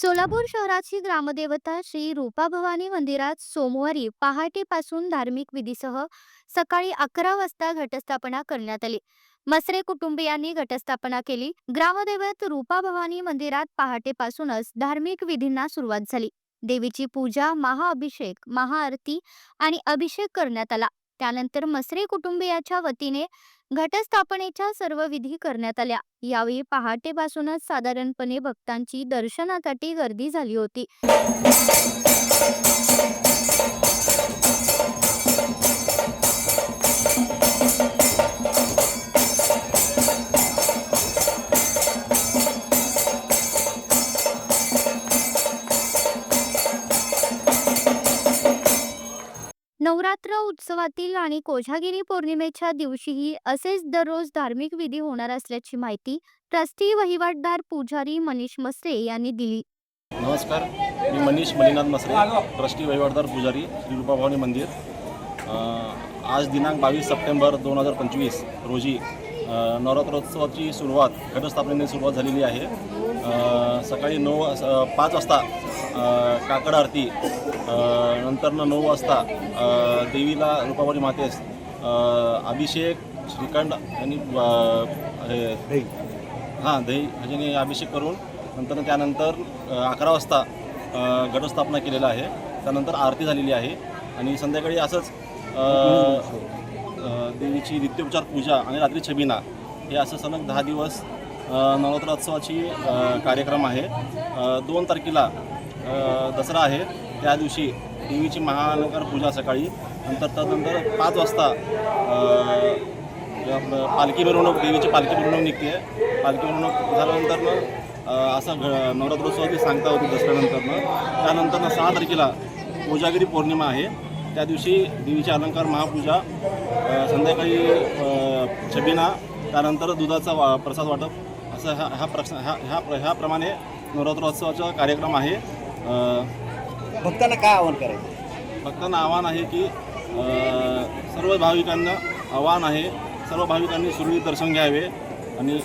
सोलापूर शहराची ग्रामदेवता श्री रूपा भवानी मंदिरात सोमवारी पहाटेपासून धार्मिक विधीसह सकाळी अकरा वाजता घटस्थापना करण्यात आली. मसरे कुटुंबियांनी घटस्थापना केली. ग्रामदैवत रूपा भवानी मंदिरात पहाटेपासूनच धार्मिक विधींना सुरुवात झाली. देवीची पूजा महाअभिषेक महाआरती आणि अभिषेक करण्यात आला. त्यानंतर मसरे कुटुंबियाच्या वतीने घटस्थापनेच्या सर्व विधी करण्यात आल्या. यावेळी पहाटेपासूनच साधारणपणे भक्तांची दर्शनासाठी गर्दी झाली होती. नवरात्र उत्सवातील आणि कोजागिरी पौर्णिमेच्या दिवशीही असेच दररोज धार्मिक विधी होणार असल्याची माहिती ट्रस्टी वहिवाटदार पुजारी मनीष मसरे यांनी दिली. नमस्कार मी मनीष मलिनाथ मसरे ट्रस्टी वहिवाटदार पुजारी श्री रूपाभावनी मंदिर आज दिनांक बावीस सप्टेंबर दोन हजार पंचवीस रोजी नवरात्रोत्सवाची सुरुवात घटस्थापनेने सुरुवात झालेली आहे. सकाळी नऊ पाच वाजता काकड आरती नंतरनं नऊ वाजता देवीला रूपाभवानी मातेस अभिषेक श्रीखंड आणि हे हां दही ह्याच्याने अभिषेक करून नंतर त्यानंतर अकरा वाजता घटस्थापना केलेला आहे. त्यानंतर आरती झालेली आहे आणि संध्याकाळी असंच देवीची नित्योपचार पूजा आणि रात्री छबिना हे असं सलग दहा दिवस नवरात्रोत्सवाची कार्यक्रम आहे. दोन तारखेला दसरा आहे. त्या दिवशी देवीची महाअलंकार पूजा सकाळी. नंतर त्यानंतर पाच वाजता पालखी मिरवणूक देवीची पालखी मिरवणूक निघते. पालखी मिरवणूक झाल्यानंतर मग असं घ नवरात्रोत्सवाची सांगता होती दसऱ्यानंतरनं त्यानंतरनं सहा तारखेला कोजागिरी पौर्णिमा आहे. त्या दिवशी देवीचे अलंकार महापूजा संध्याकाळी छबिना त्यानंतर दुधाचा वा प्रसाद वाटप. असं हा हा प्रश्न ह्या ह्या ह्याप्रमाणे नवरात्रोत्सवाचा कार्यक्रम आहे. भक्तांना काय आवाहन करायचं? भक्तांना आव्हान आहे की सर्व भाविकांना आव्हान आहे सर्व भाविकांनी सुरळीत दर्शन घ्यावे आणि